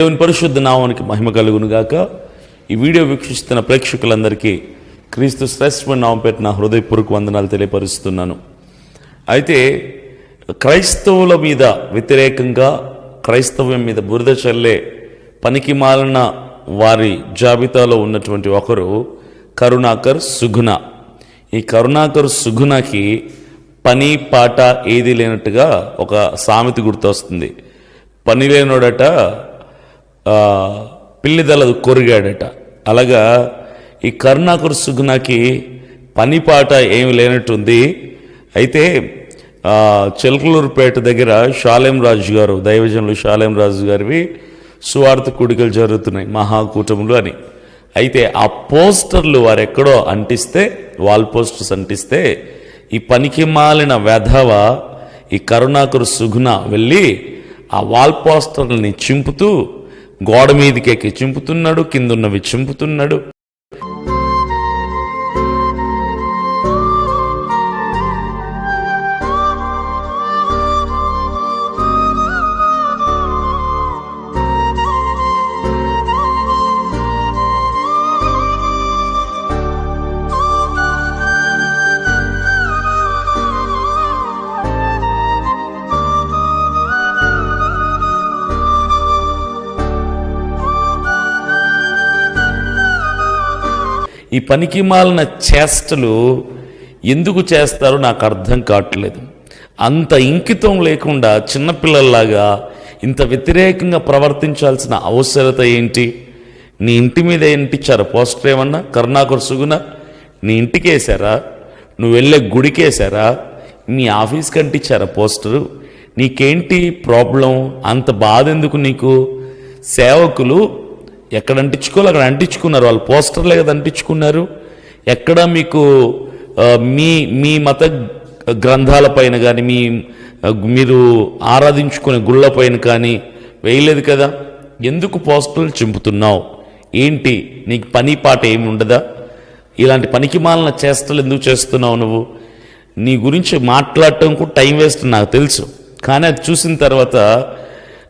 దేవుని పరిశుద్ధ నామానికి మహిమ కలుగును గాక ఈ వీడియో వీక్షిస్తున్న ప్రేక్షకులందరికీ క్రీస్తు శ్రేష్టమైన నామం పెట్టిన హృదయపూర్వక వందనాలు తెలియపరుస్తున్నాను. అయితే క్రైస్తవుల మీద వ్యతిరేకంగా క్రైస్తవ్యం మీద బురద చల్లే పనికి మాలిన వారి జాబితాలో ఉన్నటువంటి ఒకరు కరుణాకర్ సుగుణ. ఈ కరుణాకర్ సుగుణకి పని పాట ఏది లేనట్టుగా ఒక సామెత గుర్తొస్తుంది. పని లేనోడట ఆ, పిల్లిదల కొరిగాడట. అలాగా ఈ కరుణాకర్ సుగ్నాకి పని పాట ఏమి లేనట్టుంది. అయితే చిలకలూరుపేట దగ్గర షాలేం రాజు గారు దైవజనులు షాలేం రాజు గారివి సువార్త కూడికలు జరుగుతున్నాయి మహాకూటములు అని. అయితే ఆ పోస్టర్లు వారు ఎక్కడో అంటిస్తే వాల్ పోస్టర్స్ అంటిస్తే ఈ పనికి మాలిన వెధవ ఈ కరుణాకరు సుగుణ వెళ్ళి ఆ వాల్ పోస్టర్ని చింపుతూ గోడ మీదకెక్కి చింపుతున్నాడు కిందున్నవి చింపుతున్నాడు. ఈ పనికి మాలిన చేష్టలు ఎందుకు చేస్తారో నాకు అర్థం కావట్లేదు. అంత ఇంకితం లేకుండా చిన్నపిల్లల్లాగా ఇంత వ్యతిరేకంగా ప్రవర్తించాల్సిన అవసరత ఏంటి? నీ ఇంటి మీద ఏంటిచ్చారు పోస్టర్ ఏమన్నా? కరుణాకర్ సుగుణ నీ ఇంటికి వేసారా నువ్వు వెళ్ళే గుడికి వేసారా మీ ఆఫీస్కి అంటిచ్చారా పోస్టరు నీకేంటి ప్రాబ్లం? అంత బాధ ఎందుకు నీకు? సేవకులు ఎక్కడ అంటించుకోవాలి? అక్కడ అంటించుకున్నారు. వాళ్ళు పోస్టర్లే కదా అంటించుకున్నారు. ఎక్కడ మీకు మీ మీ మత గ్రంథాలపైన కానీ మీ మీరు ఆరాధించుకునే గుళ్ళపైన కానీ వేయలేదు కదా? ఎందుకు పోస్టర్లు చింపుతున్నావు? ఏంటి? నీకు పని పాట ఏమి ఉండదా? ఇలాంటి పనికిమాలిన చేష్టలు ఎందుకు చేస్తున్నావు నువ్వు? నీ గురించి మాట్లాడటం కూడా టైం వేస్ట్ నాకు తెలుసు. కానీ అది చూసిన తర్వాత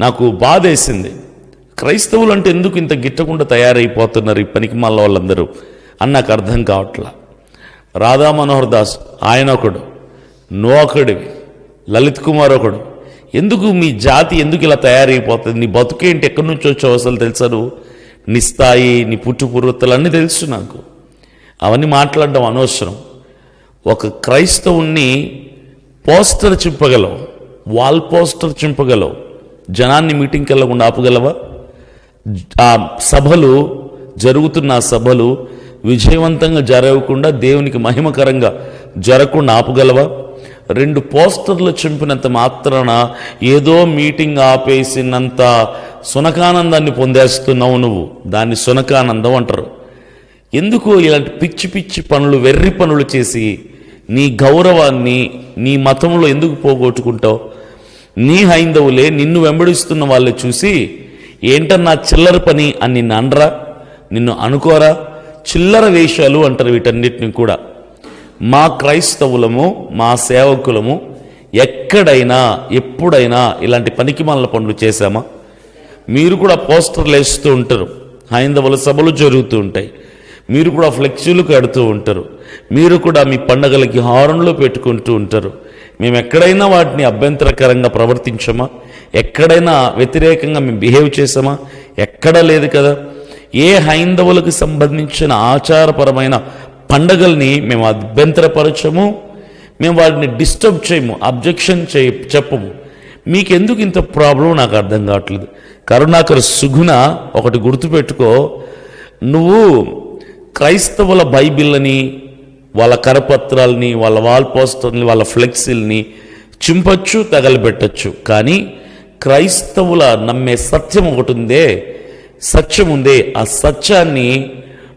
నాకు బాధ వేసింది క్రైస్తవులు అంటే ఎందుకు ఇంత గిట్టకుండా తయారైపోతున్నారు ఈ పనికి మళ్ళ వాళ్ళందరూ? అని నాకు అర్థం కావట్లా. రాధా మనోహర్ దాస్ ఆయన ఒకడు నువ్వు ఒకడివి లలిత్ కుమార్ ఒకడు. ఎందుకు మీ జాతి ఎందుకు ఇలా తయారైపోతుంది? నీ బతుకేంటి ఎక్కడి నుంచి వచ్చావు అసలు తెలుసా నీ స్థాయి నీ పుట్టుపూర్వతలు అన్నీ తెలుసు నాకు. అవన్నీ మాట్లాడడం అనవసరం. ఒక క్రైస్తవుణ్ణి పోస్టర్ చింపగలవు వాల్ పోస్టర్ చింపగలవు. జనాన్ని మీటింగ్కి వెళ్ళకుండా ఆపగలవా? ఆ సభలు జరుగుతున్న సభలు విజయవంతంగా జరగకుండా దేవునికి మహిమకరంగా జరగకుండా ఆపగలవా? రెండు పోస్టర్లు చింపినంత మాత్రాన ఏదో మీటింగ్ ఆపేసినంత సునకానందాన్ని పొందేస్తున్నావు నువ్వు. దాన్ని సునకానందం అంటారు. ఎందుకు ఇలాంటి పిచ్చి పిచ్చి పనులు వెర్రి పనులు చేసి నీ గౌరవాన్ని నీ మతంలో ఎందుకు పోగొట్టుకుంటావు? నీ హైందవులే నిన్ను వెంబడిస్తున్న వాళ్ళు చూసి ఏంటన్నా చిల్లర పని అని నిన్ను అనరా? నిన్ను అనుకోరా? చిల్లర వేషాలు అంటారు వీటన్నిటిని కూడా. మా క్రైస్తవులము మా సేవకులము ఎక్కడైనా ఎప్పుడైనా ఇలాంటి పనికిమాల పనులు చేశామా? మీరు కూడా పోస్టర్లు వేస్తూ ఉంటారు. హైందవుల సభలు జరుగుతూ ఉంటాయి. మీరు కూడా ఫ్లెక్సీలు కడుతూ ఉంటారు. మీరు కూడా మీ పండగలకి హారన్లు పెట్టుకుంటూ ఉంటారు. మేము ఎక్కడైనా వాటిని అభ్యంతరకరంగా ప్రవర్తించామా? ఎక్కడైనా వ్యతిరేకంగా మేము బిహేవ్ చేసామా ఎక్కడా లేదు కదా. ఏ హైందవులకు సంబంధించిన ఆచారపరమైన పండగల్ని మేము అభ్యంతరపరచము? మేము వాటిని డిస్టర్బ్ చేయము అబ్జెక్షన్ చేయ చెప్పము. మీకెందుకు ఇంత ప్రాబ్లం నాకు అర్థం కావట్లేదు. కరుణాకర్ సుగుణ ఒకటి గుర్తుపెట్టుకో. నువ్వు క్రైస్తవుల బైబిల్ని వాళ్ళ కరపత్రాలని వాళ్ళ వాల్ పోస్టర్ని వాళ్ళ ఫ్లెక్సీల్ని చింపచ్చు తగలబెట్టచ్చు. కానీ క్రైస్తవుల నమ్మే సత్యం ఒకటి ఉందే సత్యం ఉందే ఆ సత్యాన్ని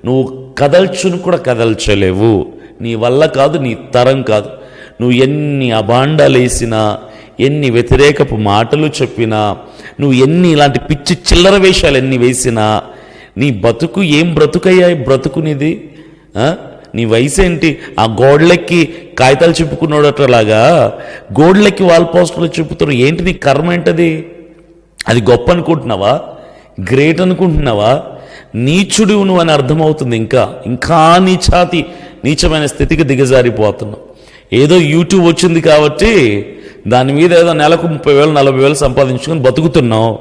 నువ్వు కదల్చును కూడా కదల్చలేవు. నీ వల్ల కాదు నీ తరం కాదు. నువ్వు ఎన్ని అభాండాలు వేసినా ఎన్ని వ్యతిరేకపు మాటలు చెప్పినా నువ్వు ఎన్ని ఇలాంటి పిచ్చి చిల్లర వేషాలు ఎన్ని వేసినా నీ బతుకు ఏం బ్రతుకయ్యాయి బ్రతుకునిది? నీ వయసు ఏంటి ఆ గోడలెక్కి కాగితాలు చెప్పుకున్నాడట్లాగా? గోడలెక్కి వాల్ పోస్టర్లు చెప్పుతారు. ఏంటి నీ కర్మ ఏంటది? అది గొప్ప అనుకుంటున్నావా? గ్రేట్ అనుకుంటున్నావా? నీచుడు నువ్వు అని అర్థమవుతుంది ఇంకా. ఇంకా నీచాతి నీచమైన స్థితికి దిగజారిపోతున్నావు. ఏదో యూట్యూబ్ వచ్చింది కాబట్టి దాని మీద ఏదో నెలకు ముప్పై వేలు నలభై వేలు సంపాదించుకొని బతుకుతున్నావు.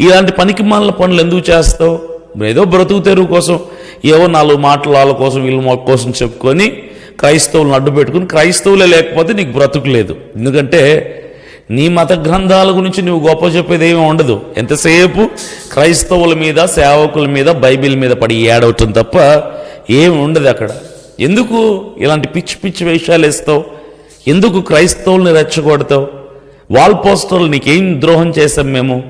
ఇలాంటి పనికి మాలిన పనులు ఎందుకు చేస్తావు? ఏదో బ్రతుకు తెరువు కోసం ఏవో నాలుగు మాటలు వాళ్ళ కోసం వీళ్ళ మొ- కోసం చెప్పుకొని క్రైస్తవులను అడ్డు పెట్టుకుని క్రైస్తవులే లేకపోతే నీకు బ్రతుకు లేదు. ఎందుకంటే నీ మత గ్రంథాల గురించి నువ్వు గొప్ప చెప్పేది ఏమీ ఉండదు. ఎంతసేపు క్రైస్తవుల మీద సేవకుల మీద బైబిల్ మీద పడి ఏడవటం తప్ప ఏమి ఉండదు అక్కడ. ఎందుకు ఇలాంటి పిచ్చి పిచ్చి వేషాలు వేస్తావు? ఎందుకు క్రైస్తవుల్ని రెచ్చగొడతావు? వాల్ పోస్టర్లు నీకేం ద్రోహం చేశాం మేము?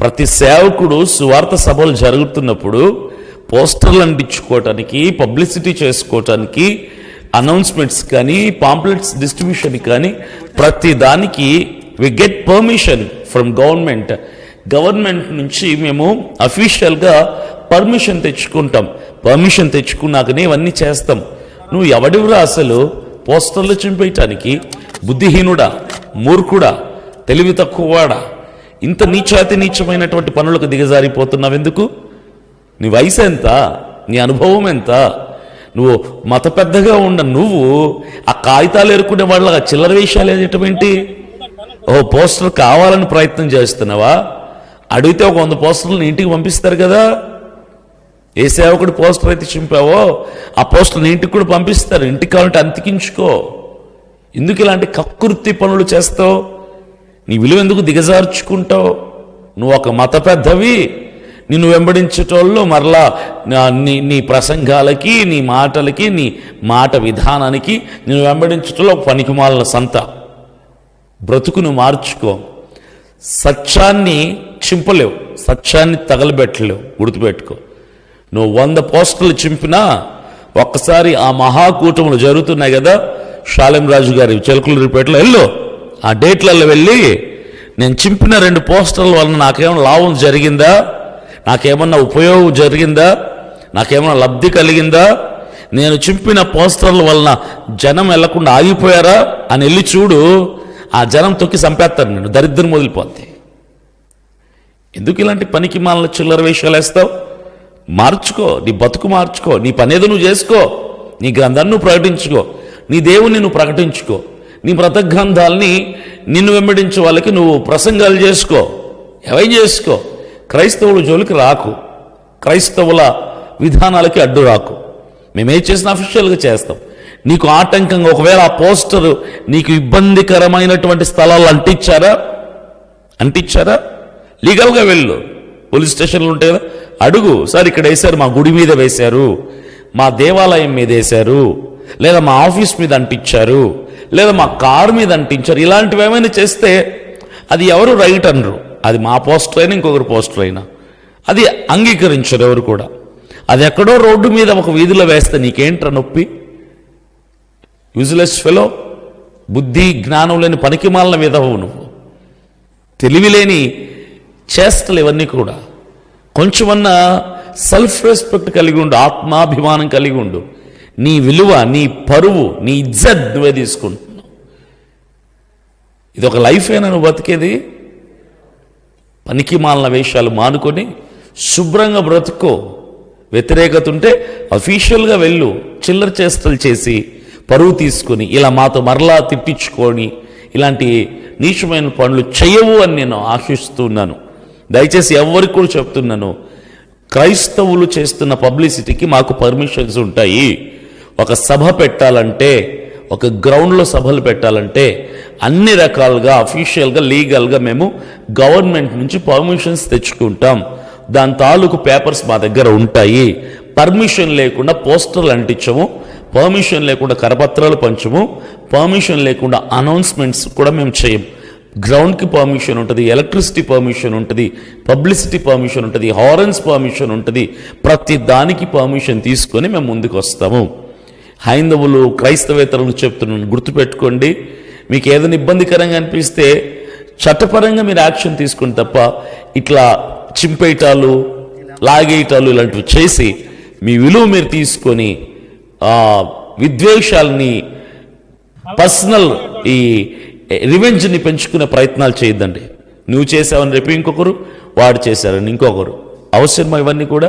ప్రతి సేవకుడు సువార్త సభలు జరుగుతున్నప్పుడు పోస్టర్లు అంటించుకోవటానికి పబ్లిసిటీ చేసుకోవటానికి అనౌన్స్మెంట్స్ కానీ పాంప్లెట్స్ డిస్ట్రిబ్యూషన్ కానీ ప్రతి దానికి we get permission from government government నుంచి మేము అఫీషియల్గా పర్మిషన్ తెచ్చుకుంటాం. పర్మిషన్ తెచ్చుకున్నాకనే ఇవన్నీ చేస్తాం. నువ్వు ఎవడివరా అసలు? పోస్టర్లు చింపేయటానికి బుద్ధిహీనుడా మూర్ఖుడా తెలివి తక్కువవాడా? ఇంత నీచాతి నీచమైనటువంటి పనులకు దిగజారిపోతున్నావు ఎందుకు నీ వయసు ఎంత నీ అనుభవం ఎంత నువ్వు మత పెద్దగా ఉన్న నువ్వు ఆ కాగితాలు ఏరుకునే వాళ్ళ చిల్లర విషయాలు వేయటం ఏంటి ఓ పోస్టర్ కావాలని ప్రయత్నం చేస్తున్నావా? అడిగితే ఒక వంద పోస్టర్లను ఇంటికి పంపిస్తారు కదా? ఏ సేవకుడు పోస్టర్ అయితే చింపావో ఆ పోస్టర్ని ఇంటికి కూడా పంపిస్తారు. ఇంటికి కావాలంటే అంతికించుకో. ఎందుకు ఇలాంటి కక్కుర్తి పనులు చేస్తావు? నీ విలువ ఎందుకు దిగజార్చుకుంటావు? నువ్వు ఒక మత పెద్దవి నిన్ను వెంబడించేటోళ్ళు మరలా నీ నీ ప్రసంగాలకి నీ మాటలకి నీ మాట విధానానికి నిన్ను వెంబడించటంలో పనికిమాలిన సంత. బ్రతుకును మార్చుకో. సత్యాన్ని చింపలేవు. సత్యాన్ని తగలబెట్టలేవు. గుర్తుపెట్టుకో. నువ్వు వంద పోస్టర్లు చింపినా ఒక్కసారి ఆ మహాకూటములు జరుగుతున్నాయి కదా షాలెం రాజు గారి చిలకలూరిపేటలో వెళ్ళు. ఆ డేట్లలో వెళ్ళి నేను చింపిన రెండు పోస్టర్ల వలన నాకేమైనా లాభం జరిగిందా? నాకేమన్నా ఉపయోగం జరిగిందా? నాకేమన్నా లబ్ధి కలిగిందా? నేను చింపిన పోస్టర్ల వలన జనం వెళ్ళకుండా ఆగిపోయారా? అని వెళ్ళి చూడు ఆ జనం తొక్కి చంపేస్తారు నేను దరిద్రం వదిలిపోతే ఎందుకు ఇలాంటి పనికి మాలిన చిల్లర విషయాలు వేస్తావు? మార్చుకో నీ బతుకు మార్చుకో నీ పనేదో నువ్వు చేసుకో నీ గ్రంథాన్ని నువ్వు ప్రకటించుకో నీ దేవుని నువ్వు ప్రకటించుకో నీ వ్రత నిన్ను వెంబడించే వాళ్ళకి నువ్వు ప్రసంగాలు చేసుకో ఎవై చేసుకో. క్రైస్తవుల జోలికి రాకు. క్రైస్తవుల విధానాలకి అడ్డు రాకు. మేమే చేసిన అఫీషియల్గా చేస్తాం. నీకు ఆటంకంగా ఒకవేళ ఆ పోస్టర్ నీకు ఇబ్బందికరమైనటువంటి స్థలాలు అంటించారా? అంటించారా? లీగల్గా వెళ్ళు. పోలీస్ స్టేషన్లు ఉంటాయి కదా. అడుగు. సార్ ఇక్కడ వేశారు. మా గుడి మీద వేశారు. మా దేవాలయం మీద వేశారు. లేదా మా ఆఫీస్ మీద అంటించారు. లేదా మా కారు మీద అంటించారు. ఇలాంటివి ఏమైనా చేస్తే అది ఎవరు రైట్ అనరు. అది మా పోస్టర్ అయినా ఇంకొకరు పోస్టర్ అయినా అది అంగీకరించరు ఎవరు కూడా. అది ఎక్కడో రోడ్డు మీద ఒక వీధిలో వేస్తే నీకేంట్రా నొప్పి? యూజ్లెస్ ఫెలో బుద్ధి జ్ఞానం లేని పనికిమాలిన విధవు నువ్వు. తెలివి లేని చేష్టలు ఇవన్నీ కూడా. కొంచెమన్నా సెల్ఫ్ రెస్పెక్ట్ కలిగి ఉండు ఆత్మాభిమానం కలిగి ఉండు. నీ విలువ నీ పరువు నీ ఇజ్జత్ నువ్వే తీసుకుంటున్నావు. ఇది ఒక లైఫేనా నువ్వు బతికేది? పనికి మాలిన వేషాలు మానుకొని శుభ్రంగా బ్రతుకో వ్యతిరేకత ఉంటే అఫీషియల్గా వెళ్ళు. చిల్లర చేష్టలు చేసి పరువు తీసుకొని ఇలా మాతో మరలా తిప్పించుకొని ఇలాంటి నీచమైన పనులు చేయవు అని నేను ఆశిస్తున్నాను. దయచేసి ఎవరికి కూడా చెప్తున్నాను. క్రైస్తవులు చేస్తున్న పబ్లిసిటీకి మాకు పర్మిషన్స్ ఉంటాయి. ఒక సభ పెట్టాలంటే ఒక గ్రౌండ్లో సభలు పెట్టాలంటే అన్ని రకాలుగా అఫీషియల్గా లీగల్గా మేము గవర్నమెంట్ నుంచి పర్మిషన్స్ తెచ్చుకుంటాం. దాని తాలూకు పేపర్స్ మా దగ్గర ఉంటాయి. పర్మిషన్ లేకుండా పోస్టర్లు అంటించము. పర్మిషన్ లేకుండా కరపత్రాలు పంచము. పర్మిషన్ లేకుండా అనౌన్స్మెంట్స్ కూడా మేము చేయం. గ్రౌండ్కి పర్మిషన్ ఉంటుంది ఎలక్ట్రిసిటీ పర్మిషన్ ఉంటుంది పబ్లిసిటీ పర్మిషన్ ఉంటుంది హారన్స్ పర్మిషన్ ఉంటుంది. ప్రతి దానికి పర్మిషన్ తీసుకొని మేము ముందుకు వస్తాము హైందవులు క్రైస్తవేతరులు చెప్తున్నాను గుర్తుపెట్టుకోండి. మీకు ఏదైనా ఇబ్బందికరంగా అనిపిస్తే చట్టపరంగా మీరు యాక్షన్ తీసుకుని తప్ప ఇట్లా చింపేయటాలు లాగేయటాలు ఇలాంటివి చేసి మీ విలువ మీరు తీసుకొని విద్వేషాలని పర్సనల్ ఈ రివెంజ్ని పెంచుకునే ప్రయత్నాలు చేయొద్దండి. నువ్వు చేసావని రేపు ఇంకొకరు వాడు చేశారని ఇంకొకరు. అవసరమా ఇవన్నీ కూడా?